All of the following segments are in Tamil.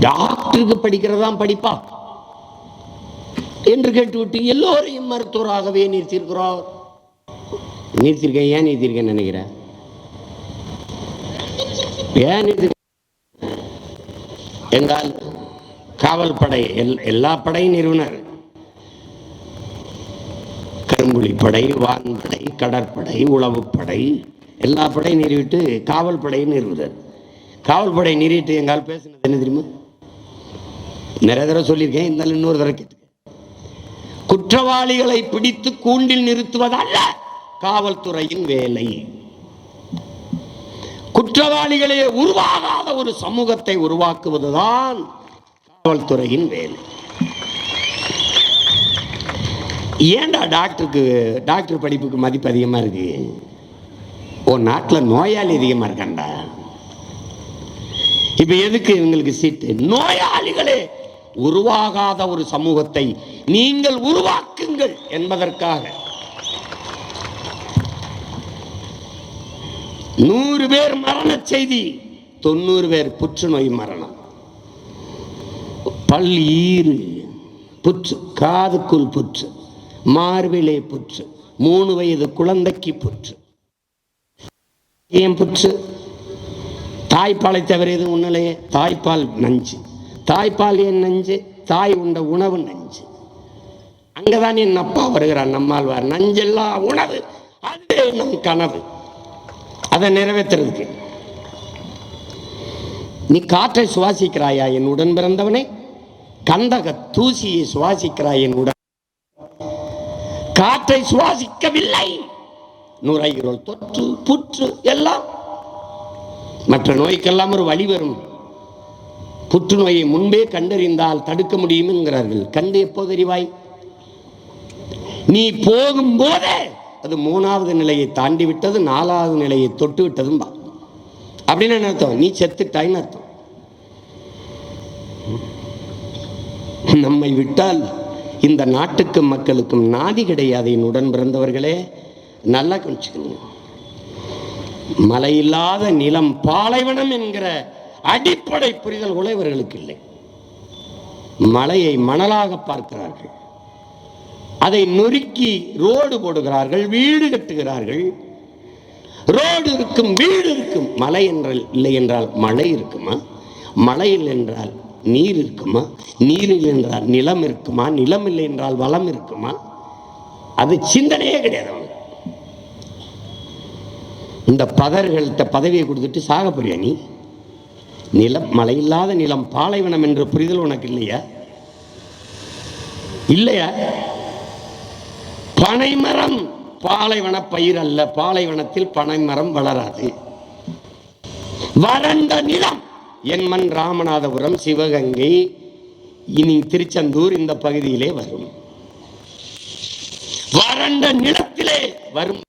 டாக்டருக்கு படிக்கிறதான் படிப்பா? என்று கேட்டுவிட்டு எல்லோரையும் மருத்துவராகவே நிறுத்தியிருக்கிறார் நிறுத்திருக்கேன் ஏன் நிறுத்திருக்கேன்னு நினைக்கிறேன் ஏன் நிறுத்தி எங்கால் காவல் படை எல்- எல்லா படையும் நிறுவனர். கரும்புலி படை வான்படை கடற்படை உளவுப்படை எல்லா படையும் நிறுவிட்டு காவல் படையும் நிறுவுறார் காவல் படை நிறுவிட்டு எங்கால் பேசுனது என்ன தெரியுமா? நிறைய தடவை சொல்லியிருக்கேன் இருந்தாலும் இன்னொரு தடவை கேட்டு குற்றவாளிகளை பிடித்து கூண்டில் நிறுத்துவதல்ல காவல்துறையின் வேலை. குற்றவாளிகளே உருவாகாத ஒரு சமூகத்தை உருவாக்குவதுதான் காவல்துறையின் வேலை. ஏன்டா டாக்டருக்கு டாக்டர் படிப்புக்கு மதிப்பு அதிகமாக இருக்கு? ஓ நாட்டில் நோயாளி அதிகமாக இருக்காண்டா இப்போ எதுக்கு இவங்களுக்கு சீட்டு? நோயாளிகளே உருவாகாத ஒரு சமூகத்தை நீங்கள் உருவாக்குங்கள் என்பதற்காக. நூறு பேர் மரண செய்தி தொண்ணூறு பேர் புற்றுநோய் மரணம். பல் ஈறு புற்று காதுக்குள் புற்று மார்பிலே புற்று மூணு வயது குழந்தைக்கு புற்று. ஏன் புற்று? தாய்ப்பாலை தவிர எதுவும் இல்லையே தாய்ப்பால் நஞ்சு. தாய்ப்பால் என் நஞ்சு தாய் உண்ட உணவு நஞ்சு. அங்கதான் என் அப்பா வருகிறார் நம்மாழ்வார் நஞ்செல்லாம் உணவு அது நம் கனவு. அதை நிறைவேற்றுறதுக்கு நீ காற்றை சுவாசிக்கிறாயா என் உடன் பிறந்தவனே? கந்தக தூசியை சுவாசிக்கிறாய் என் உடன். காற்றை சுவாசிக்கவில்லை. நுரையீரல் தொற்று புற்று எல்லாம். மற்ற நோய்க்கெல்லாம் ஒரு வழி வரும். புற்றுநோயை முன்பே கண்டறிந்தால் தடுக்க முடியும் என்கிறார்கள் கண்டு எப்போது அறிவாய் நீ போகும்போதே அது மூணாவது நிலையை தாண்டி விட்டது நாலாவது நிலையை தொட்டு விட்டதும் பா. அப்படின்னு என்ன அர்த்தம்? நீ செத்துட்டாயின்னு அர்த்தம். நம்மை விட்டால் இந்த நாட்டுக்கும் மக்களுக்கும் நாதி கிடையாது. என் உடன் பிறந்தவர்களே நல்லா கவனிச்சுக்கணும் மலையில்லாத நிலம் பாலைவனம் என்கிற அடிப்படை புரிதல் கூட இவர்களுக்கு இல்லை. மலையை மணலாக பார்க்கிறார்கள். அதை நொறுக்கி ரோடு போடுகிறார்கள் வீடு கட்டுகிறார்கள். ரோடு இருக்கும் வீடு இருக்கும். மலை என்றால் இல்லை என்றால் மழை இருக்குமா? மழை என்றால் நீர் இருக்குமா? நீர் இல்லை என்றால் நிலம் இருக்குமா? நிலம் இல்லை என்றால் வளம் இருக்குமா? அது சிந்தனையே கிடையாது அவனுக்கு. இந்த பதர்கள்ட்ட பதவியை கொடுத்துட்டு சாக போறியா நீ? நிலம் மழை இல்லாத நிலம் பாலைவனம் என்ற புரிதல் உனக்கு இல்லையா? இல்லையா? பனைமரம் பாலைவன பயிர் அல்ல. பாலைவனத்தில் பனைமரம் வளராது. வறண்ட நிலம் என்மன் ராமநாதபுரம் சிவகங்கை இனி திருச்செந்தூர் இந்த பகுதியிலே வரும். வறண்ட நிலத்திலே வரும்.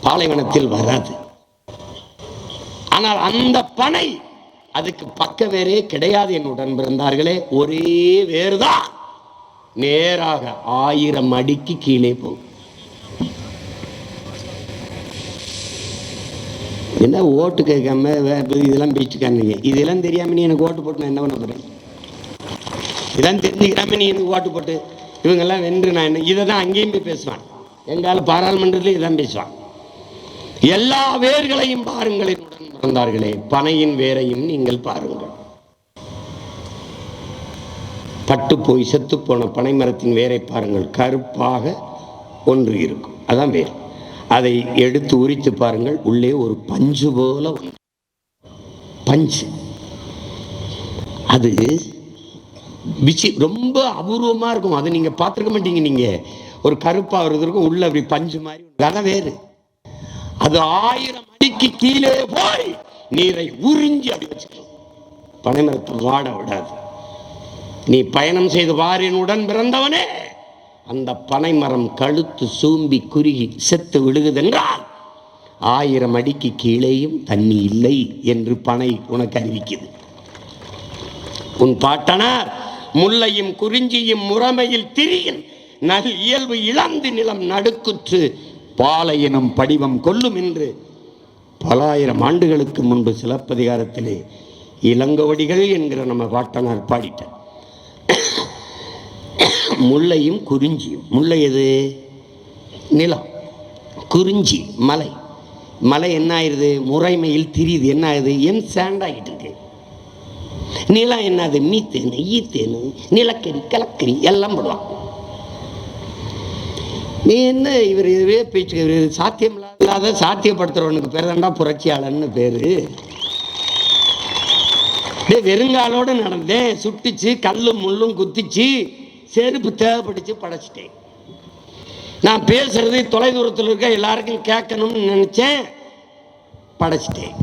பாலைவனத்தில் வராது. ஆனால் அந்த பனை அதுக்கு பக்க வேறே கிடையாது என் உடன் பிறந்தார்களே ஒரே வேறுதான் நேராக ஆயிரம் அடிக்கு கீழே போகும். என்ன ஓட்டு கேட்காம வே- இதெல்லாம் பேசிட்டுக்கானுங்க இதெல்லாம் தெரியாம நீ எனக்கு ஓட்டு போட்டு நான் என்ன பண்ண போறேன்? இதெல்லாம் தெரிஞ்சுக்கிறாம நீ எனக்கு ஓட்டு போட்டு இவங்கெல்லாம் வென்று நான் என்ன இதை தான் அங்கேயும் போய் பேசுவான். எங்கால பாராளுமன்றத்திலையும் இதான் பேசுவான். எல்லா வேர்களையும் பாருங்கள் என்னுடன் பனையின் வேரையும் நீங்கள் பாருங்கள். பட்டு போய் செத்து போன பனை மரத்தின் வேரை பாருங்கள் கருப்பாக ஒன்று இருக்கும். அதான் வேர். அதை எடுத்து உரித்து பாருங்கள் உள்ளே ஒரு பஞ்சு போல பஞ்சு. அது விசி ரொம்ப அபூர்வமாக இருக்கும். அதை நீங்கள் பார்த்துருக்க மாட்டீங்க நீங்கள் ஒரு கருப்பாக இருக்கும் உள்ள அப்படி பஞ்சு மாதிரி. ஒரு அதான் வேறு. அது ஆயிரம் அடிக்கு கீழே போய் நீரை உறிஞ்சி அப்படி வச்சுக்கணும் பனைமரத்தை வாட விடாது. நீ பயணம் செய்து வாரினுடன் உடன் பிறந்தவனே. அந்த பனைமரம் கழுத்து சூம்பி குறுகி செத்து விழுகுதென்றால் ஆயிரம் அடிக்கு கீழேயும் தண்ணி இல்லை என்று பனை உனக்கு அறிவிக்குது உன் பாட்டனார் முல்லையும் குறிஞ்சியும் முறைமையில் திரியின் நல் இயல்பு இழந்து நிலம் நடுக்குற்று பாலை எனும் படிவம் கொள்ளும் என்று பலாயிரம் ஆண்டுகளுக்கு முன்பு சிலப்பதிகாரத்திலே இளங்கவடிகள் என்கிற நம்ம பாட்டனார் பாடிட்டார். முல்லையும் குறிஞ்சியும். முல்லை எது? நிலம். குறிஞ்சி மலை. மலை என்ன ஆயிடுது முறைமையில் திரியுது. என்ன ஆகுது என் சேண்டாகிட்டு இருக்கு. நிலம் என்னது? மீத்தேனு ஈத்தேனு நிலக்கரி கலக்கரி எல்லாம் போடுவான் நீ என்ன இவர் இதுவே பேச்சு இவர் சாத்தியம் இல்லாத சாத்தியப்படுத்துறவனுக்கு பேர் தான் புரட்சியாளன்னு பேரு. டேய் வெறுங்காலோட நடந்தேன் சுட்டுச்சு கல்லும் முள்ளும் குத்திச்சு செருப்பு தேவைப்பட்டுச்சு படைச்சிட்டேன். நான் பேசுறது தொலைதூரத்தில் இருக்க எல்லாருக்கும் கேட்கணும்னு நினைச்சேன் படைச்சிட்டேன்.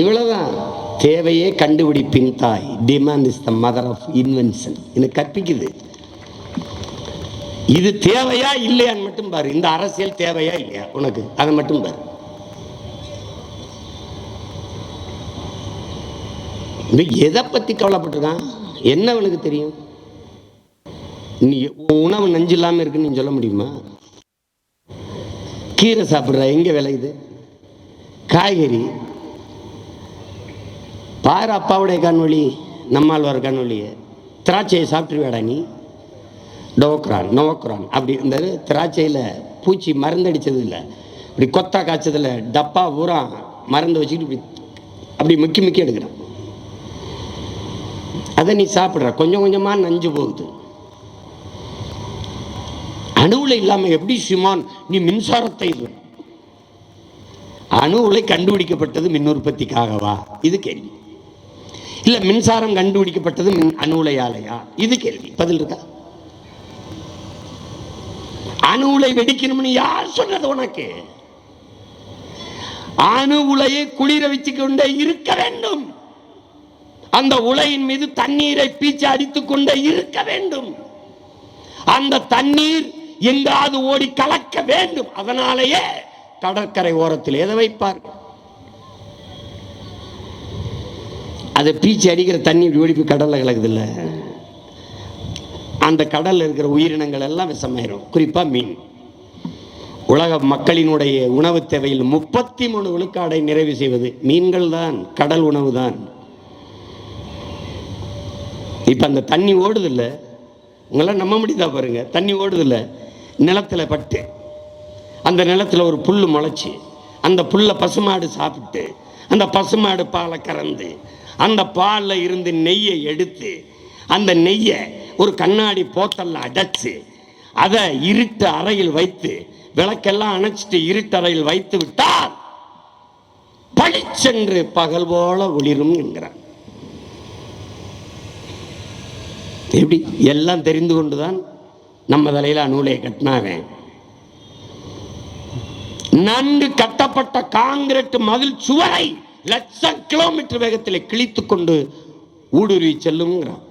இவ்வளவுதான். தேவையே கண்டுபிடிப்பின் தாய். Demand is the mother of invention எனக்கு கற்பிக்குது. இது தேவையா இல்லையான்னு மட்டும் பாரு. இந்த அரசியல் தேவையா இல்லையா? உனக்கு. அதை மட்டும் பாரு. எதை பத்தி கவலைப்பட்டிருக்கான்? என்ன அவனுக்கு தெரியும்? நீ உணவு நஞ்சு இல்லாம இருக்குன்னு நீ சொல்ல முடியுமா? கீரை சாப்பிட்ற. எங்க விளையுது காய்கறி. பாரு அப்பாவுடைய கண்வழி நம்மாழ்வார் கண்வழியை. திராட்சையை சாப்பிட்டுருவேடா நீ? டோக்ரான் நோக்ரான் அப்படி இந்த திராட்சையில் பூச்சி மருந்தடிச்சது இல்லை இப்படி கொத்தா காய்ச்சதில் டப்பா பூரா மருந்து வச்சுக்கிட்டு இப்படி அப்படி முக்கி முக்கி எடுக்கிறான். அதை நீ சாப்பிட்ற. கொஞ்சம் கொஞ்சமாக நஞ்சு போகுது. அணுவில் இல்லாமல் எப்படி சிமான் நீ மின்சாரத்தை அணு உலை கண்டுபிடிக்கப்பட்டது மின் உற்பத்திக்காகவா இது கேள்வி. இல்லை மின்சாரம் கண்டுபிடிக்கப்பட்டது மின் அணு உலையாலையா இது கேள்வி. பதில் இருக்கா? அணு உலை வெடிக்கணும்னு யார் சொன்னது உனக்கு? அணு உலையை குளிர வச்சுக்கொண்டே இருக்க வேண்டும். அந்த உலையின் மீது தண்ணீரை பீச்சு அடித்துக் கொண்டே இருக்க வேண்டும். அந்த தண்ணீர் எங்காவது ஓடி கலக்க வேண்டும். அதனாலேயே கடற்கரை ஓரத்தில் எதை வைப்பார்கள் அதை பீச்சு அடிக்கிற தண்ணி இப்படி ஓடி போய் கலக்குது இல்லை அந்த கடலில் இருக்கிற உயிரினங்கள் எல்லாம் விஷமாயிரும். குறிப்பாக மீன். உலக மக்களினுடைய உணவு தேவையில் முப்பத்தி மூணு விழுக்காடை நிறைவு செய்வது மீன்கள் தான் கடல் உணவு தான். இப்போ அந்த தண்ணி ஓடுதில்ல? உங்களாம் நம்ப முடியுதா பாருங்க? தண்ணி ஓடுதில்ல? நிலத்தில் பட்டு அந்த நிலத்தில் ஒரு புல் முளைச்சி அந்த புல்லை பசுமாடு சாப்பிட்டு அந்த பசுமாடு பாலை கறந்து அந்த பாலில் இருந்து நெய்யை எடுத்து அந்த நெய்யை ஒரு கண்ணாடி போத்தல்ல அடைச்சு அதை இருட்டு அறையில் வைத்து விளக்கெல்லாம் அணைச்சிட்டு இருட்டு அறையில் வைத்து விட்டால் பளிச்சென்று பகல் போல ஒளிரும் என்கிறார் எப்படி? எல்லாம் தெரிந்து கொண்டுதான் நம்ம தலையில நூலை கட்டினாவேன் நன்கு கட்டப்பட்ட காங்கிரட் மதில் சுவரை லட்சம் கிலோமீட்டர் வேகத்தில் கிழித்துக் கொண்டு ஊடுருவி செல்லுங்கிறான்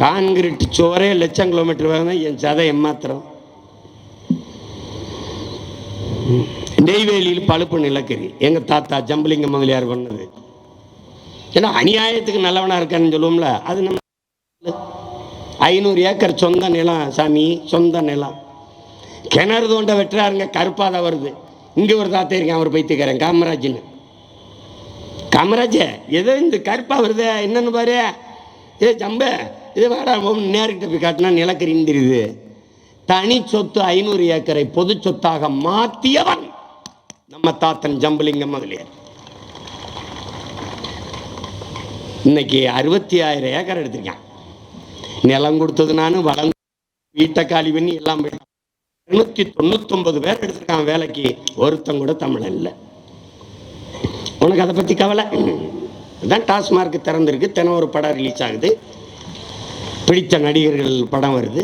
கான்கிரீட் சுவரே லட்சம் கிலோமீட்டர் வேணும் தான் என் சதை எம்மாத்திரம். நெய்வேலியில் பழுப்பு நிலக்கரி. எங்க தாத்தா ஜம்பலிங்க முதலியார் பண்ணது ஏன்னா அநியாயத்துக்கு நல்லவனா இருக்கான்னு சொல்லுவோம்ல அது நம்ம ஐநூறு ஏக்கர் சொந்த நிலம் சாமி சொந்த நிலம். கிணறு தோண்ட வெட்டுறாருங்க கருப்பாத வருது. இங்கே ஒரு தாத்தா இருக்கேன் அவர் பைத்துக்கிறேன் காமராஜ்னு. காமராஜ ஏதோ இந்த கருப்பா வருது என்னன்னு பாரு. ஏ ஜம்ப இது வாடா நேர்கிட்ட போய் காட்டினா நிலக்கரிந்திருது தனி சொத்து ஐநூறு ஏக்கரை பொது சொத்தாக மாற்றியவன் நம்ம தாத்தன் ஜம்பலிங்கம் முதலியார் இன்னைக்கு அறுபத்தி ஆயிரம் ஏக்கர் எடுத்திருக்கான். நிலம் கொடுத்தது நானும் வளம் வீட்டை காலி பண்ணி எல்லாம் இருநூத்தி தொண்ணூத்தொன்பது பேர் எடுத்திருக்கான் வேலைக்கு. ஒருத்தம் கூட தமிழன் இல்லை. உனக்கு அதை பற்றி கவலை? அதான் டாஸ்மார்க் திறந்திருக்கு. தினம் ஒரு படம் ரிலீஸ் ஆகுது. பிடித்த நடிகர்கள் படம் வருது.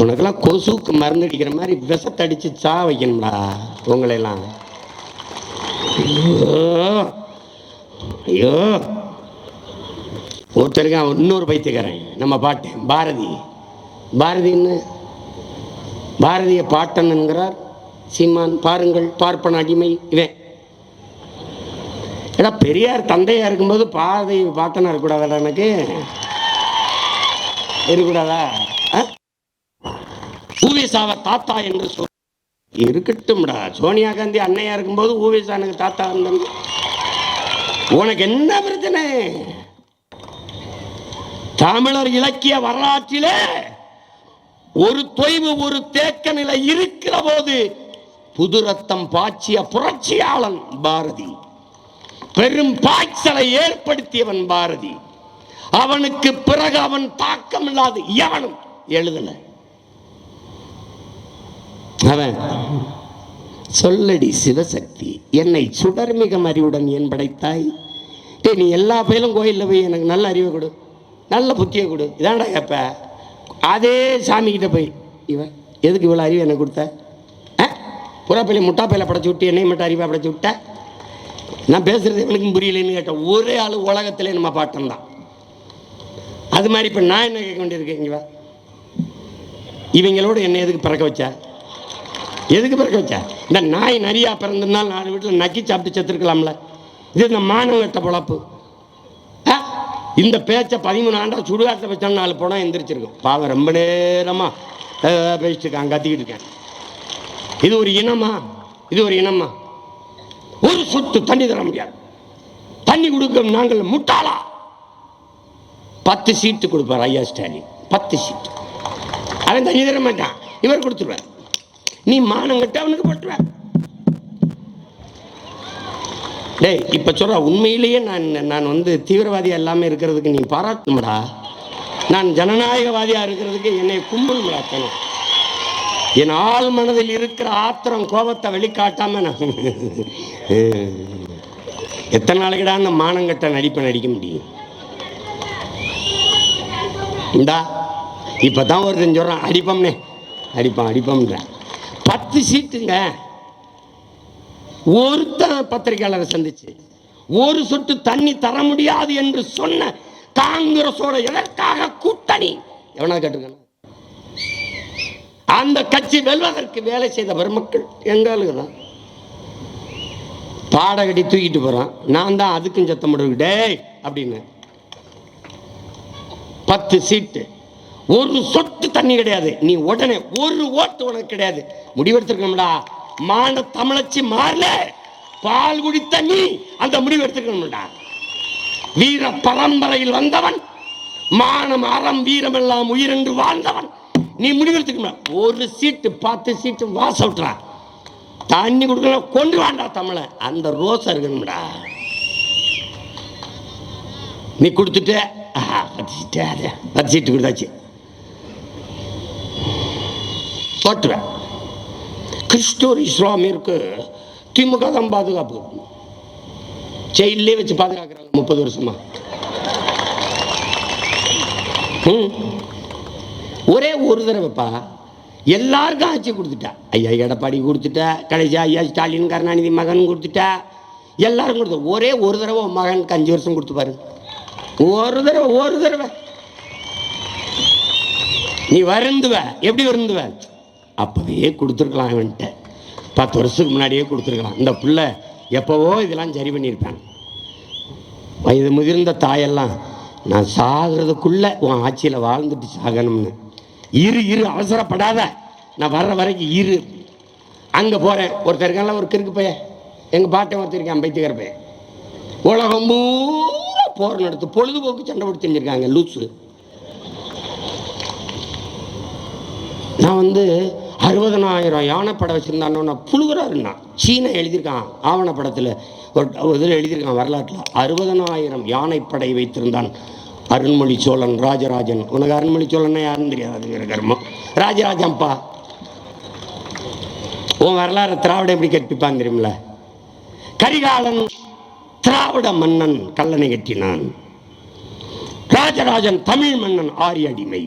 உனக்கெல்லாம் கொசுக்கு மருந்து அடிக்கிற மாதிரி விஷத்தை அடிச்சு சா வைக்கணும்டா உங்களையெல்லாம் ஐயோ ஐயோ. ஒருத்தருக்கு அவன் இன்னொரு பைத்தியக்காரன் நம்ம பாட்டு பாரதி. பாரதின்னு பாரதிய பாட்டன் என்கிறார் சீமான் பாருங்கள் பார்ப்பன அடிமை இவன். ஏன்னா பெரியார் தந்தையா இருக்கும்போது பாதை பார்த்தனா இருக்கக்கூடாதா எனக்கு. இருக்கக்கூடாதா பூவிசாவ தாத்தா என்று சொல் இருக்கட்டும்டா. சோனியா காந்தி அன்னையா இருக்கும்போது ஊவேசானுக்கு தாத்தா இருந்தாங்க உனக்கு என்ன பிரச்சனை? தமிழர் இலக்கிய வரலாற்றிலே ஒரு தொய்வு ஒரு தேக்க நிலை இருக்கிற போது புது ரத்தம் பாய்ச்சிய புரட்சியாளன் பாரதி. பெரும் பாய்ச்சலை ஏற்படுத்தியவன் பாரதி. அவனுக்கு பிறகு அவன் தாக்கம் இல்லாது எவனும் எழுதல. அவன் சொல்லடி சிவசக்தி என்னை சுடர்மிக அறிவுடன் என் படைத்தாய்? டே நீ எல்லா பயிலும் கோயிலில் போய் எனக்கு நல்ல அறிவை கொடு நல்ல புத்தியை கொடு. இதான்டா கேப்ப. அதே சாமி கிட்ட போய் இவன் எதுக்கு இவ்வளோ அறிவு எனக்கு கொடுத்த? ஆ? முட்டாப்பையில படைச்சு விட்டு என்னை மட்டும் அறிவை படைச்சு விட்ட? நான் பேசுறது எவனுக்கும் புரியலன்னு கேட்டேன். ஒரே ஆள் உலகத்திலே நம்ம பாட்டம் தான். அது மாதிரி இப்போ நான் என்ன கேட்க வேண்டியிருக்கேன் இங்கே இவங்களோட என்ன எதுக்கு பிறக்க வச்சா? எதுக்கு பிறக்க வச்சா? இந்த நாய் நிறையா பிறந்திருந்தால் நாலு வீட்டில் நக்கி சாப்பிட்டு செத்துருக்கலாம்ல. இது இந்த மானவட்ட பொழப்பு. ஆ? இந்த பேச்சை பதிமூணு ஆண்டா சுடுகாட்டில் வச்சாலும் நாலு படம் எந்திரிச்சிருக்கோம். பாவம் ரொம்ப நேரமாக பேசிட்டு இருக்கான் கத்திக்கிட்டு இருக்கேன். இது ஒரு இனமா? இது ஒரு இனமா? ஒரு சொட்டு தண்ணி தர முடியாது. தண்ணி கொடுக்க நாங்கள் முட்டாளா? பத்து சீட்டு கொடுப்பார் ஐயா ஸ்டாலின். பத்து சீட்டு. அவன் தண்ணி தர மாட்டான். இவர் கொடுத்துருவார். நீ மானம் கட்ட அவனுக்கு போட்டுருவார். டேய் இப்போ சொல்கிற உண்மையிலேயே நான் நான் வந்து தீவிரவாதியாக எல்லாமே இருக்கிறதுக்கு நீ பாராட்டணும்டா. நான் ஜனநாயகவாதியா இருக்கிறதுக்கு என்னை கும்பலும்டா தனம் என் ஆள் மனதில் இருக்கிற ஆத்திரம் கோபத்தை வெளிக்காட்டாம நான் எத்தனை நாளைக்குடா அந்த மானங்கட்ட நடிப்பை நடிக்க முடியும்? இந்தா இப்பதான் ஒருத்தன் சொல்றான் அடிப்போம்னே. அடிப்பான் அடிப்போம்ன்ற. பத்து சீட்டுங்க. ஒருத்தன் பத்திரிகையாளரை சந்திச்சு ஒரு சொட்டு தண்ணி தர முடியாது என்று சொன்ன காங்கிரஸோட எதற்காக கூட்டணி? எவனா கேட்டுக்கணும் அந்த கட்சி வெல்வதற்கு வேலை செய்த பெருமக்கள் எங்களுக்கு தான். பாடகடி தூக்கிட்டு போறான். நான் தான் அதுக்கும் சத்தம் போடுவேன் டேய் அப்படின்னு. பத்து சீட்டு. ஒரு சொட்டு தண்ணி கிடையாது. நீ உடனே ஒரு ஓட்டு உனக்கு கிடையாது. முடிவெடுத்திருக்கணும்டா. மான தமிழச்சி மாறல. பால் குடித்த நீ அந்த முடிவு எடுத்துக்கணும்டா வீர பரம்பரையில் வந்தவன் மானம் அறம் வீரம் எல்லாம் உயிரென்று வாழ்ந்தவன். நீ முடிவெடுத்துக்கணும் ஒரு சீட்டு பத்து சீட்டு வாச விட்டுறா. தண்ணி கொடுக்கணும் கொண்டு வாண்டா தமிழை. அந்த ரோஸ் இருக்கணும்டா. நீ கொடுத்துட்ட பத்து சீட்டு அது பத்து சீட்டு கொடுத்தாச்சு. போட்டுவேன் கிறிஸ்டோர் இஸ்லாமிற்கு திமுக தான் பாதுகாப்பு. ஜெயிலே வச்சு பாதுகாக்கிறாங்க முப்பது வருஷமா. ம். ஒரே ஒரு தடவைப்பா எல்லாருக்கும் ஆட்சி கொடுத்துட்டா. ஐயா எடப்பாடி கொடுத்துட்டா கடைசி ஐயா ஸ்டாலின் கருணாநிதி மகன் கொடுத்துட்டா. எல்லாரும் கொடுத்து ஒரே ஒரு தடவை உன் மகனுக்கு அஞ்சு வருஷம் கொடுத்து பாரு. ஒரு தடவை ஒரு தடவை. நீ வருந்துவ எப்படி வருந்துவ? அப்போவே கொடுத்துருக்கலாம் அவன்கிட்ட பத்து வருஷத்துக்கு முன்னாடியே கொடுத்துருக்கலாம். இந்த பிள்ளை எப்போவோ இதெல்லாம் சரி பண்ணியிருப்பேன். வயது முதிர்ந்த தாயெல்லாம் நான் சாகிறதுக்குள்ளே உன் ஆட்சியில் வாழ்ந்துட்டு சாகணும்னு. இரு இரு அவசரப்படாத. நான் வர்ற வரைக்கும் இரு. அங்கே போகிறேன் ஒருத்தர் இருக்கான்ல ஒரு கிறுக்கு பையன். எங்கள் பாட்டை ஒருத்தர் இருக்கான் பைத்தியக்கார பையன். உலகம் பூரா போர் நடத்து பொழுதுபோக்கு சண்டை போட்டு செஞ்சுருக்காங்க லூசு. நான் வந்து அறுபதனாயிரம் யானைப்படம் வச்சுருந்தானோன்னா புழுகிறாருன்னா சீனை எழுதியிருக்கான் ஆவணப்படத்தில். ஒரு இதில் எழுதியிருக்கான் வரலாற்றில். அறுபதனாயிரம் யானைப்படை வைத்திருந்தான். அருண்மொழி சோழன் ராஜராஜன். உனக்கு அருண்மொழி சோழன்னா யாருன்னு தெரியாது கர்மம். ராஜராஜன்ப்பா உன் வரலாறு திராவிட எப்படி கற்பிப்பான் தெரியுமில கரிகாலன் திராவிட மன்னன் கல்லணை கட்டினான். ராஜராஜன் தமிழ் மன்னன் ஆரிய அடிமை.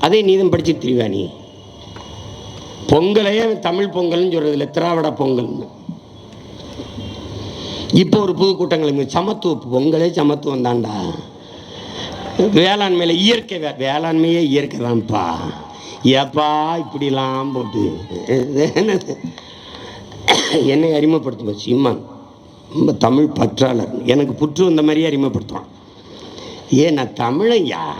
அதை நீதம் படிச்சு திரிவா பொங்கலையே தமிழ் பொங்கல்னு சொல்றது இல்லை திராவிட பொங்கல்னு. இப்போ ஒரு புது கூட்டங்கள் சமத்துவ பொங்கலே சமத்துவம் தான்டா. வேளாண்மையில் இயற்கை வே- வேளாண்மையே இயற்கை தான்ப்பா. ஏப்பா இப்படிலாம் போட்டு. என்னை அறிமுகப்படுத்தும் சீமான் ரொம்ப தமிழ் பற்றாளர். எனக்கு புற்று வந்த மாதிரியே அறிமுகப்படுத்துவான் ஏன் நான் தமிழையா?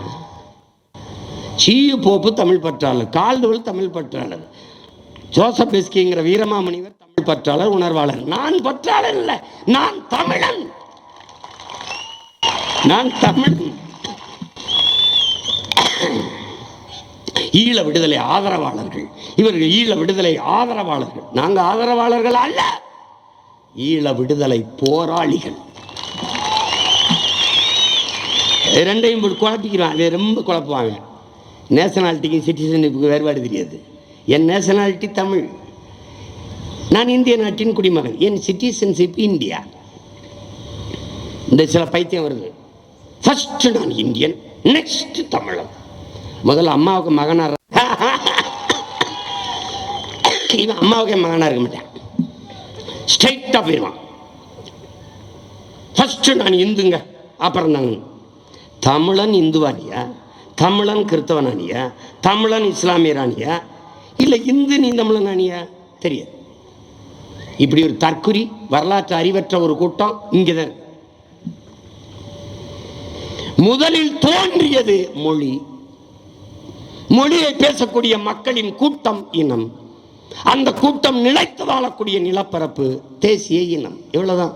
சீய போப்பு தமிழ் பற்றாளர். கால்டுவல் தமிழ் பற்றாளர். ஜோசப் பிஸ்கிங்கிற வீரமாமணிவர் பற்றாளர் உணர்வாளர். நான் பற்றாளர் இல்லை நான் தமிழன். நான் தமிழன். ஈழ விடுதலை ஆதரவாளர்கள். இவர்கள் ஈழ விடுதலை ஆதரவாளர்கள். நாங்க ஆதரவாளர்கள் அல்ல ஈழ விடுதலை போராளிகள். ரெண்டையும் குழப்பிக்கிறான். அதை ரொம்ப குழப்புவாங்க நேஷனாலிட்டிக்கும் சிட்டிசனுக்கு வேறுபாடு தெரியாது. என் நேஷனாலிட்டி தமிழ். நான் இந்திய நாட்டின் குடிமகன் என் சிட்டிசன்ஷிப் இந்தியா. இந்த சில பைத்தியம் வருது. ஃபர்ஸ்ட் நான் இந்தியன் நெக்ஸ்ட் தமிழன். முதல்ல அம்மாவுக்கு மகனா இவன் அம்மாவுக்கு மகனா இருக்க மாட்டேன். ஸ்ட்ரைட்டாக போயிடுவான். ஃபர்ஸ்ட் நான் இந்துங்க அப்புறம் நான் தமிழன் இந்துவானியா? தமிழன் கிறிஸ்தவனானியா தமிழன் இஸ்லாமியரானியா? இல்லை இந்து நீ தமிழனானியா? தெரியாது. இப்படி ஒரு தற்குறி வரலாற்று அறிவற்ற ஒரு கூட்டம் இங்குதான் முதலில் தோன்றியது மொழி. மொழியை பேசக்கூடிய மக்களின் கூட்டம் இனம். அந்த கூட்டம் நிலைத்து வாழக்கூடிய நிலப்பரப்பு தேசிய இனம். இவ்வளவுதான்.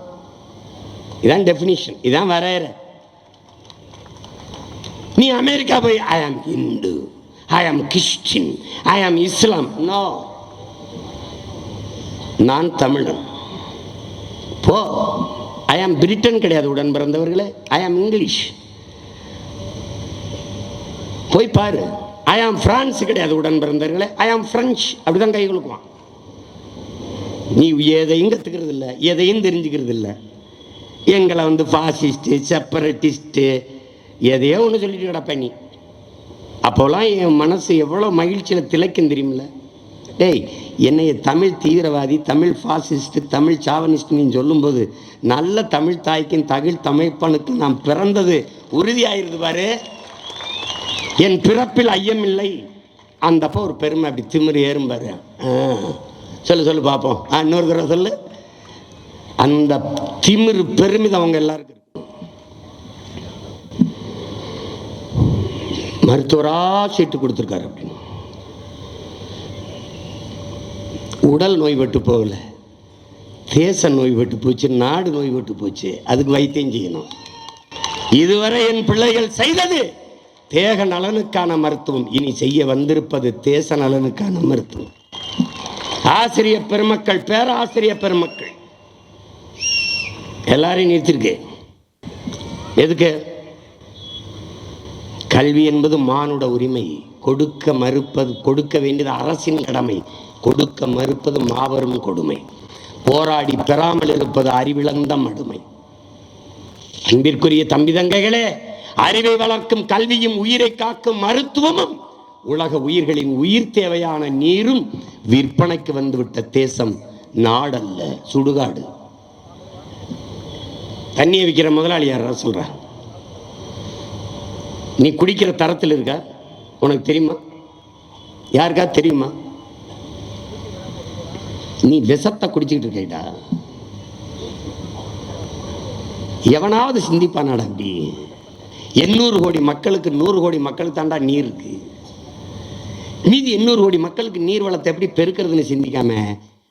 இதான் டெஃபினிஷன் இதான் வரையற நீ அமெரிக்கா போய் ஐ ஆம் இந்து ஐ ஆம் கிறிஸ்டின் ஐ ஆம் இஸ்லாம் நோ நான் தமிழன். போ. ஐ ஆம் பிரிட்டன் கிடையாது உடன் பிறந்தவர்களே. ஐ ஆம் இங்கிலீஷ் போய் பாரு. ஐ ஆம் பிரான்ஸ் கிடையாது உடன் பிறந்தவர்களே. ஐ ஆம் பிரெஞ்சு அப்படிதான் கை கொடுக்குவான் நீ எதையும் கற்றுக்கிறது இல்லை எதையும் தெரிஞ்சுக்கிறது இல்லை எங்களை வந்து ஃபாசிஸ்ட்டு செப்பரட்டிஸ்ட்டு எதையோ ஒன்று சொல்லிட்டு கிடப்ப நீ. அப்போலாம் என் மனசு எவ்வளோ மகிழ்ச்சியில் திளைக்கும் தெரியுமில்ல? டேய் என்னைய தமிழ் தீவிரவாதி தமிழ் ஃபாசிஸ்ட்டு தமிழ் சாவனிஸ்ட் நீ சொல்லும்போது நல்ல தமிழ் தாய்க்கும் தகிழ் தமிழ்ப்பனுக்கும் நான் பிறந்தது உறுதியாயிருது பாரு. என் பிறப்பில் ஐயமில்லை அந்தப்போ ஒரு பெருமை அப்படி திமிரு ஏறும் பாரு. ஆ, சொல்லு சொல்லு பார்ப்போம் ஆ இன்னொரு தடவை சொல்லு. அந்த திமிரு பெருமிதம் அவங்க எல்லாருக்கும் மருத்துவராக மருத்துவரா சீட்டு கொடுத்துருக்காரு அப்படின்னு. உடல் நோய்பட்டு போகல. தேச நோய்பட்டு போச்சு நாடு நோய்பட்டு போச்சு. அதுக்கு வைத்தியம் செய்யணும். இதுவரை என் பிள்ளைகள் செய்தது தேக நலனுக்கான மருத்துவம். இனி செய்ய வந்திருப்பது தேச நலனுக்கான மருத்துவம். ஆசிரியர் பெருமக்கள் பேராசிரியர் பெருமக்கள் எல்லாரையும் நிறுத்திருக்கு. எதுக்கு? கல்வி என்பது மானுட உரிமை. கொடுக்க மறுப்பது கொடுக்க வேண்டியது அரசின் கடமை. கொடுக்க மறுப்பது மாபெரும் கொடுமை. போராடி பெறாமல் இருப்பது அறிவிழந்த மடுமை. அன்பிற்குரிய தம்பி தங்கைகளே அறிவை வளர்க்கும் கல்வியும் உயிரை காக்கும் மருத்துவமும் உலக உயிர்களின் உயிர் தேவையான நீரும் விற்பனைக்கு வந்துவிட்ட தேசம் நாடல்ல சுடுகாடு. தண்ணியை விற்கிற முதலாளி யாரா சொல்ற? நீ குடிக்கிற தரத்தில் இருக்க உனக்கு தெரியுமா? யாருக்கா தெரியுமா? நீ விஷத்தை குடிச்சுக்கிட்டு இருக்கேடா எவனாவது சிந்திப்பானாடா அப்படி. எண்ணூறு கோடி மக்களுக்கு நூறு கோடி மக்களுக்கு தாண்டா நீர் இருக்கு. மீதி எண்ணூறு கோடி மக்களுக்கு நீர் வளத்தை எப்படி பெருக்கிறதுன்னு சிந்திக்காம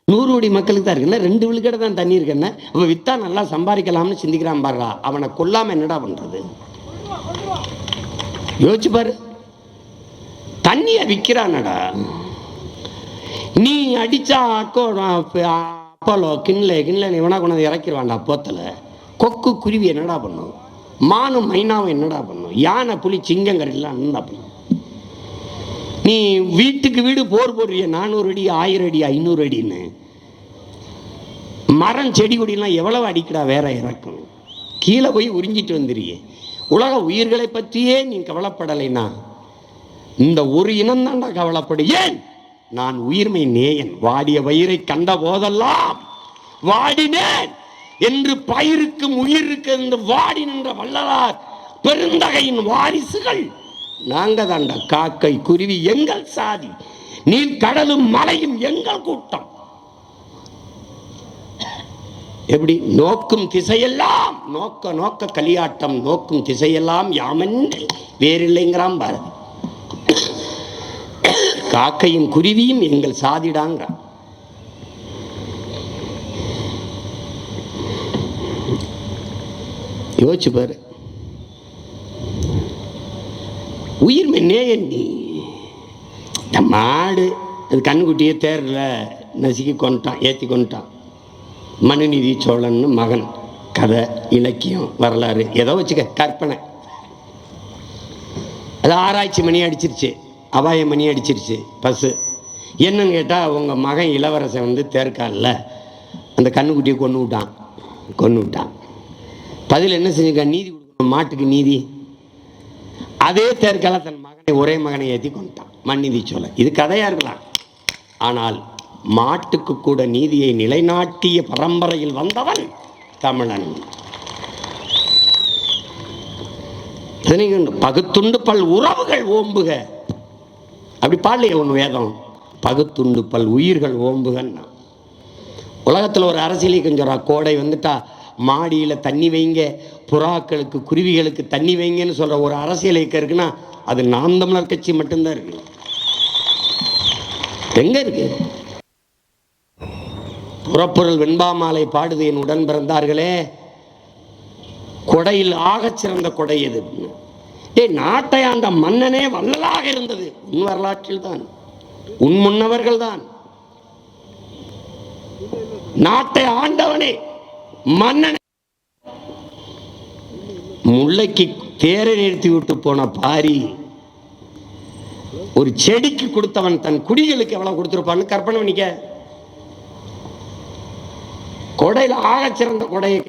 நூறு கோடி மக்களுக்கு தான் இருக்குல்ல ரெண்டு விழுக்கடை தான் தண்ணி இருக்குன்னு அப்போ வித்தா நல்லா சம்பாதிக்கலாம்னு சிந்திக்கிறான் பாருடா. அவனை கொல்லாம என்னடா பண்றது? யோசிச்சு பாரு. தண்ணியை விற்கிறானடா. நீ அடிச்சா அக்கோ அப்போலோ கிண்ணல கிண்ணல இவனா கொண்டாந்து இறக்கிடுவான்டா போத்தில். கொக்கு குருவி என்னடா பண்ணும்? மானும் மைனாவும் என்னடா பண்ணும்? யானை புலி சிங்கங்கரெல்லாம் என்னடா பண்ணும்? நீ வீட்டுக்கு வீடு போர் போடுறிய நானூறு அடி ஆயிரம் அடி ஐநூறு அடின்னு. மரம் செடி கொடிலாம் எவ்வளவு அடிக்கடா வேற இறக்கும்? கீழே போய் உறிஞ்சிட்டு வந்துடுறியே உலக உயிர்களை பற்றியே நீ கவலைப்படலைனா? இந்த ஒரு இனம் தான்டா கவலைப்படு ஏன் நான் உயிர்மை நேயன் வாடிய வயிறை கண்ட போதெல்லாம் வாடினேன் என்று பயிருக்கும் உயிருக்கு என்று வாடி நின்ற வள்ளலார் பெருந்தகையின் வாரிசுகள். நாங்க தாண்ட காக்கை குருவி எங்கள் சாதி நீர் கடலும் மலையும் எங்கள் கூட்டம். எப்படி? நோக்கும் திசையெல்லாம் நோக்க நோக்க களியாட்டம் நோக்கும் திசையெல்லாம் யாமென்று வேறில்லைங்கிறான் பாரதி. காக்கையும் குருவியும் எங்கள் சாதிடாங்க. யோசிச்சு பாரு. உயிர் நேயன் நீ. இந்த மாடு அது கண்ணுக்குட்டியே தேரில் நசுக்கி கொண்டுட்டான் ஏற்றி கொண்டுட்டான் மனுநீதி சோழன்னு மகன் கதை இலக்கியம் வரலாறு ஏதோ வச்சுக்க கற்பனை. அது ஆராய்ச்சி மணி அடிச்சிருச்சு. அபாயம் மணி அடிச்சிருச்சு பஸ்ஸு என்னன்னு கேட்டால் உங்கள் மகன் இளவரசன் வந்து தேர்க்காலில் அந்த கண்ணுக்குட்டியை கொண்டு விட்டான். கொண்டு விட்டான். பதில் என்ன செஞ்சுக்க நீதி கொடுக்கணும் மாட்டுக்கு நீதி. அதே தேர்க்கால தன் மகனை ஒரே மகனை ஏற்றி கொண்டுட்டான். மன்னிதி சொல்ல. இது கதையாக இருக்கலாம். ஆனால் மாட்டுக்கு கூட நீதியை நிலைநாட்டிய பரம்பரையில் வந்தவன் தமிழன். பகுத்துண்டு பல் உறவுகள் ஓம்புக. அப்படி பாடலையே ஒன்று வேதம். பகுத்துண்டு பல் உயிர்கள் ஓம்புகன்னா உலகத்தில் ஒரு அரசியலை கொஞ்சம் கோடை வந்துட்டா மாடியில் தண்ணி வைங்க புறாக்களுக்கு குருவிகளுக்கு தண்ணி வைங்கன்னு சொல்கிற ஒரு அரசியல் இயக்கம் இருக்குன்னா அது நாம் தமிழர் கட்சி மட்டும்தான் இருக்கு. எங்கே இருக்கு? புறப்பொருள் வெண்பாமாலை பாடுது என் உடன் பிறந்தார்களே. கொடையில் ஆகச் சிறந்த கொடை எது? ஏய் நாட்டை ஆண்ட மன்னனே வள்ளலாக இருந்தது. உன் வரலாற்றில் தான். உன் முன்னவர்கள் தான். நாட்டை ஆண்டவனே மன்னனே. முல்லைக்கு தேரை நிறுத்தி விட்டு போன பாரி ஒரு செடிக்கு கொடுத்தவன் தன் குடிகளுக்கு எவ்வளவு கொடுத்துருப்பான்னு கற்பனை பண்ணிக்க. கொடையில் ஆகச்சிறந்த கொடையை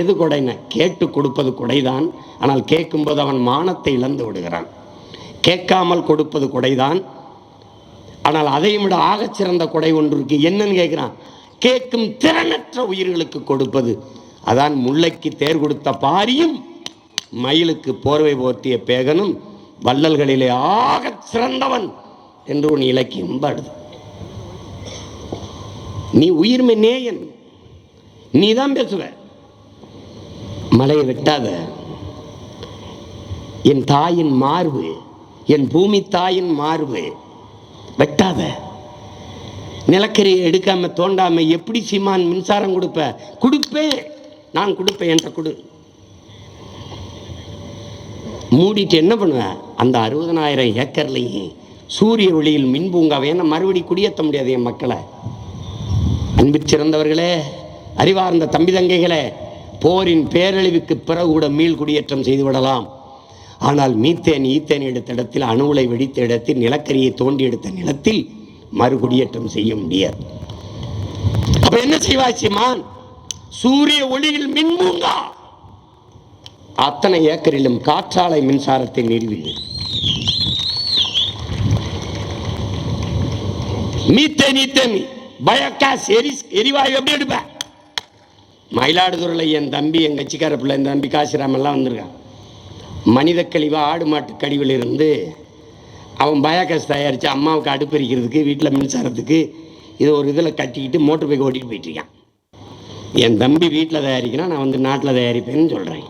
எது கொடைன்னு கேட்டு கொடுப்பது கொடைதான். ஆனால் கேட்கும்போது அவன் மானத்தை இழந்து விடுகிறான். கேட்காமல் கொடுப்பது கொடைதான். ஆனால் அதையும் விட ஆகச்சிறந்த கொடை ஒன்று இருக்கு. என்னன்னு கேட்கிறான். கேட்கும் திறனற்ற உயிர்களுக்கு கொடுப்பது. அதான் முல்லைக்கு தேர் கொடுத்த பாரியும் மயிலுக்கு போர்வை போர்த்திய பேகனும் வள்ளல்களிலே ஆக சிறந்தவன் என்று உன் இலக்கியம் பாடுது. நீ உயிர்மை நேயன். நீ தான் பேசுவ. மலையை வெட்டாத. என் தாயின் மார்பு என் பூமி தாயின் மார்பு வெட்டாத. நிலக்கரியை எடுக்காம தோண்டாம எப்படி சீமான் மின்சாரம் கொடுப்ப? கொடுப்பேன் நான் கொடுப்பேன் என்ற கொடு. மூடிட்டு என்ன பண்ணுவேன் அந்த அறுபதனாயிரம் ஏக்கர்லையும் சூரிய ஒளியில் மின் பூங்காவை ஏன்னா மறுபடி குடியேற்ற முடியாது என் மக்களை? அன்பு சிறந்தவர்களே அறிவார்ந்த தம்பி தங்கைகளே போரின் பேரழிவுக்கு பிறகு கூட மீள் குடியேற்றம் செய்துவிடலாம் ஆனால் மீத்தேன் ஈத்தேன் எடுத்த இடத்தில் அணுவுலை வெடித்த இடத்தில் நிலக்கரியை தோண்டி எடுத்த நிலத்தில் மறுகுடியேற்றம் செய்ய முடியாது. அப்ப என்ன செய்வாய் சீமான்? சூரிய ஒளியில் மின்பூங்கா அத்தனை ஏக்கரிலும் காற்றாலை மின்சாரத்தை நிறுவினர் மீத்தேன் ஈத்தேன் பயோகேஸ் எரி எரிவாயு எப்படி எடுப்பேன் மயிலாடுதுறையில் என் தம்பி என் கட்சிக்கார பிள்ளை என் தம்பி காசிராமெல்லாம் வந்திருக்கான். மனித கழிவு ஆடு மாட்டு கழிவில் இருந்து அவன் பயோகாஸ் தயாரித்து அம்மாவுக்கு அடுப்பு எரிக்கிறதுக்கு வீட்டில் மின்சாரத்துக்கு இது ஒரு இதில் கட்டிக்கிட்டு மோட்டர் பைக் ஓட்டிகிட்டு போயிட்டுருக்கான். என் தம்பி வீட்டில் தயாரிக்கிறான் நான் வந்து நாட்டில் தயாரிப்பேன்னு சொல்கிறேன்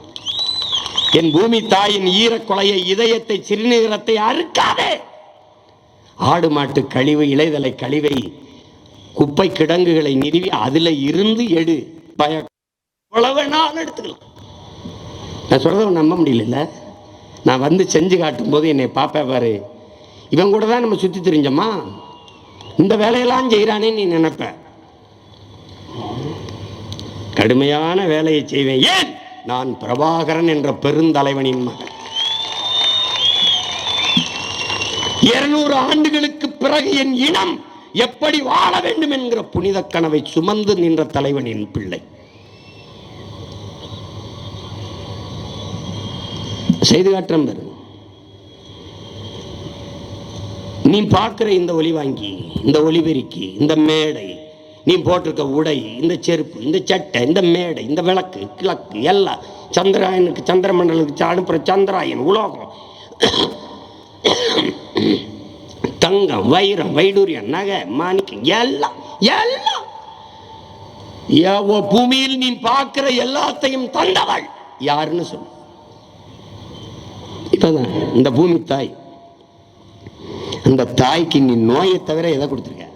என் பூமி தாயின் ஈரக்கொலையை இதயத்தை சிறுநீரத்தை அறுக்காதே. ஆடு மாட்டு கழிவு இலைதலை கழிவை குப்பை கிடங்குகளை நிறுவி அதில் இருந்து எடு. பய எவ்வளோ வேணாலும் எடுத்துக்கலாம். நான் சொல்கிறத நம்ப முடியல நான் வந்து செஞ்சு காட்டும்போது என்னை பார்ப்பேன் பாரு இவன் கூட தான் நம்ம சுற்றி தெரிஞ்சோமா? இந்த வேலையெல்லாம் செய்கிறானே நீ நினைப்ப. கடுமையான வேலையை செய்வேன். ஏன்? நான் பிரபாகரன் என்ற பெருந்தலைவனின் மகன். இருநூறு ஆண்டுகளுக்கு பிறகு என் இனம் எப்படி வாழ வேண்டும் என்கிற புனித கனவை சுமந்து நின்ற தலைவனின் பிள்ளை. செய்து காட்டுறேன் பாரு நீ பார்க்கிற இந்த ஒலி வாங்கி இந்த ஒலிபெருக்கி இந்த மேடை நீ போட்டிருக்க உடை இந்த செருப்பு இந்த சட்டை இந்த மேடை இந்த விளக்கு கிழக்கு எல்லாம் சந்திராயனுக்கு சந்திரமண்டலுக்கு அனுப்புகிற சந்திராயன் உலோகம். தங்கம் வைரம் வைடூரியம் நகை மாணிக்கம் எல்லாம் எல்லாம். பூமியில் நீ பார்க்கிற எல்லாத்தையும் தந்தவள். யாருன்னு சொல்லு. இப்போதான் இந்த பூமி தாய். அந்த தாய்க்கு நீ நோயை தவிர எதை கொடுத்துருக்க?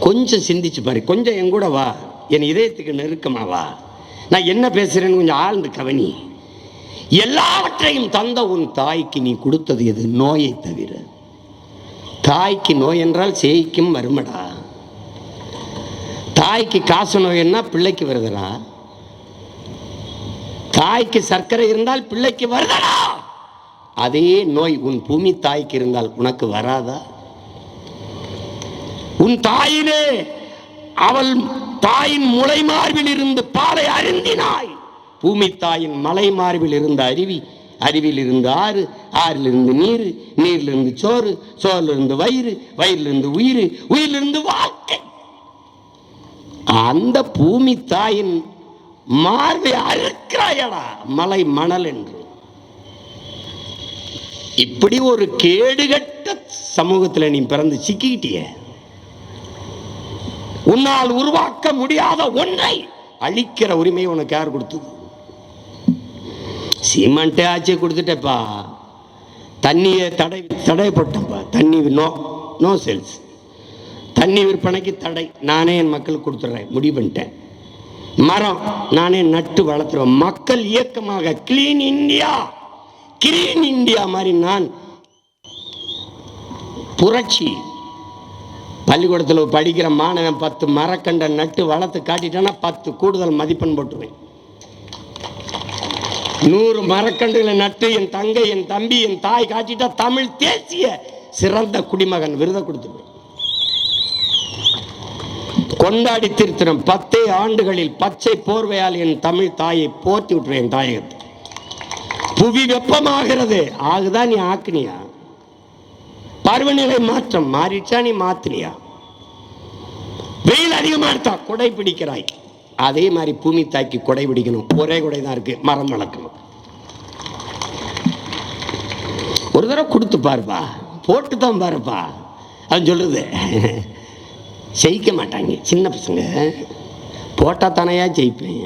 கொஞ்சம் சிந்திச்சு பாரு கொஞ்சம் என் கூட வா என் இதயத்துக்கு நெருக்கமா வா. நான் என்ன பேசுறேன்னு கொஞ்சம் ஆழ்ந்து கவனி. எல்லாவற்றையும் தந்த உன் தாய்க்கு நீ கொடுத்தது எது? நோயை தவிர. தாய்க்கு நோய் என்றால் சேய்க்கும் வருமடா தாய்க்கு காசு நோய்னா பிள்ளைக்கு வருதுடா. தாய்க்கு சர்க்கரை இருந்தால் பிள்ளைக்கு வருதடா. அதே நோய் உன் பூமி தாய்க்கு இருந்தால் உனக்கு வராதா? உன் தாயினே அவள் தாயின் முளை மார்பில் இருந்து பாலை அருந்தினாய். பூமி தாயின் மலை மார்பில் இருந்த அருவி அருவியில் இருந்து ஆறு ஆறிலிருந்து நீர் நீரிலிருந்து சோறு சோறிலிருந்து வயிறு வயிறிலிருந்து உயிர் உயிரிலிருந்து வாழ்க்கை. அந்த பூமி தாயின் மார்பை அறுக்கிறாயடா மலை மணல் என்று. இப்படி ஒரு கேடுகட்ட சமூகத்தில் நீ பிறந்து சிக்கிக்கிட்டிய. உன்னால் உருவாக்க முடியாத ஒன்றை அழிக்கிற உரிமை உனக்கு யார் கொடுத்தது? சீமெண்ட்டே ஆட்சியை கொடுத்துட்டேப்பா. தண்ணியை தடை தடை போட்டேன்ப்பா தண்ணி நோ நோ சேல்ஸ் தண்ணி விற்பனைக்கு தடை. நானே என் மக்களுக்கு கொடுத்துட்றேன். முடிவு பண்ணிட்டேன். மரம் நானே நட்டு வளர்த்துருவேன் மக்கள் இயக்கமாக கிளீன் இந்தியா கிளீன் இந்தியா மாதிரி நான் புரட்சி. பள்ளிக்கூடத்தில் படிக்கிற மாணவன் பத்து மரக்கண்டை நட்டு வளர்த்து காட்டிட்டேன்னா பத்து கூடுதல் மதிப்பெண் போட்டுருவேன். நூறு மரக்கன்றுகளை நட்டு என் தங்கை என் தம்பி என் தாய் காட்டிட்டா தமிழ் தேசிய சிறந்த குடிமகன் விருதை கொடுத்துருவேன். கொண்டாடி திருத்திரம் பத்தே ஆண்டுகளில் பச்சை போர்வையால் என் தமிழ் தாயை போர்த்தி விட்டுருவேன் தாயகத்தை புவி வெப்பமாகிறது. ஆகுதான் நீ ஆக்குனியா? பருவநிலை மாற்றம் மாறிச்சா நீ மாத்தினியா? வெயில் அதிகமா இருந்தா கொடை பிடிக்கிறாய். அதே மாதிரி பூமி தாக்கி கொடை பிடிக்கணும். ஒரே கொடை தான் இருக்கு. மரம் வளர்க்கணும் ஒரு தடவை கொடுத்து பாருப்பா. போட்டு தான் பாருப்பா. அது சொல்றது. ஜெயிக்க மாட்டாங்க. சின்ன பசங்க. போட்டால் தானையா ஜெயிப்பேன்.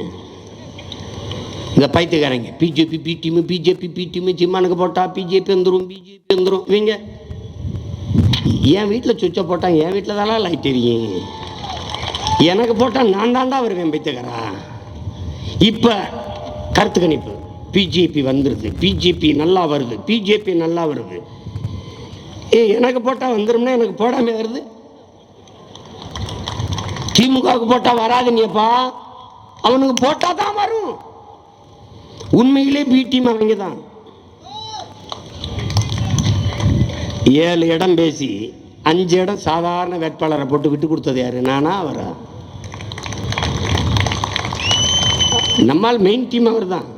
இந்த பைத்தியக்காரங்க. BJP B team BJP B team சிம்மானுக்கு போட்டால் பிஜேபி வந்துடும் பிஜேபி வந்துடும் இவங்க என் வீட்டில் சுவிட்சை போட்டால் என் வீட்டில் தானே லைட் எரியும். எனக்கு போட்டால் நான் தாண்டா வருவேன் பைத்தியக்காரா. இப்போ கருத்து கணிப்பு. பிஜேபி வந்துடுது பிஜேபி நல்லா வருது. பிஜேபி நல்லா வருது. ஏ எனக்கு போட்டால் வந்துடும்னா எனக்கு போடாமல் வருது திமுகவுக்கு போட்டால் வராதுங்கப்பா. அவனுக்கு போட்டால் தான் வரும். உண்மையிலே பி டீம் அவங்க தான் ஏழு இடம் பேசி அஞ்சு இடம் சாதாரண வேட்பாளரை போட்டு விட்டு கொடுத்தது யாரு? நானா அவரா? நம்மால் மெயின் டீம் அவர் தான்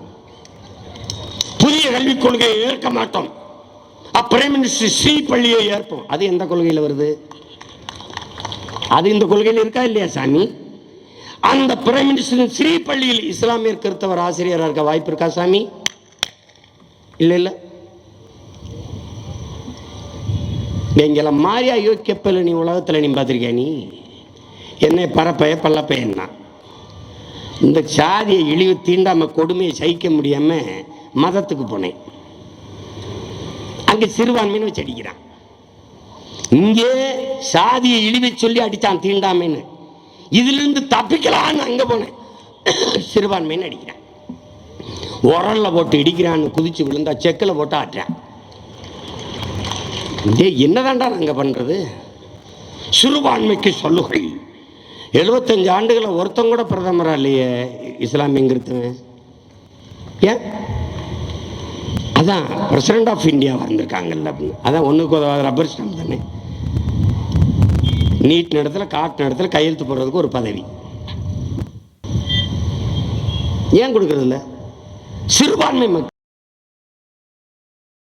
புதிய கல்விக் கொள்கையை ஏற்க மாட்டோம். பிரைம் மினிஸ்டர் ஸ்ரீ பள்ளியை ஏற்போம். அது எந்த கொள்கையில் வருது? அது இந்த கொள்கையில் இருக்கா இல்லையா சாமி? அந்த பிரைம் மினிஸ்டர் ஸ்ரீ பள்ளியில் இஸ்லாமியர் கிறிஸ்தவர் ஆசிரியராக இருக்க வாய்ப்பு இருக்கா சாமி? இல்லை இல்லை. எங்களை மாறியா யோக்கியப்பில் நீ உலகத்தில் நீ பார்த்துருக்கியா நீ? என்னை பரப்பைய பல்லப்பையன்னா இந்த சாதியை இழிவு தீண்டாம கொடுமையை சகிக்க முடியாம மதத்துக்கு போனேன். அங்கே சிறுபான்மைன்னு வச்சு அடிக்கிறான். இங்கே சாதியை இழிவை சொல்லி அடித்தான் தீண்டாமைன்னு. இதிலிருந்து தப்பிக்கலான்னு அங்கே போனேன். சிறுபான்மைன்னு அடிக்கிறேன்? உரல்ல போட்டு இடிக்கிறான்னு குதிச்சு விழுந்தா செக்கில் போட்டு ஆட்டேன் டே என்னதான்டா நாங்கள் பண்ணுறது சிறுபான்மைக்கு சொல்லுகை. எழுபத்தஞ்சு ஆண்டுகளை ஒருத்தங்க கூட பிரதமராக இல்லையே இஸ்லாமியங்கிறதுவன் ஏன்? அதான் பிரசிடென்ட் ஆஃப் இந்தியா வந்திருக்காங்கல்ல அப்படின்னு. அதான் ஒன்றுக்கு உதவாத ரப்பர் ஸ்டாம்ப் தானே? நீட் இடத்துல காட்டு இடத்துல கையெழுத்து போடுறதுக்கு ஒரு பதவி. ஏன் கொடுக்கறதில்ல? சிறுபான்மை மக்கள்.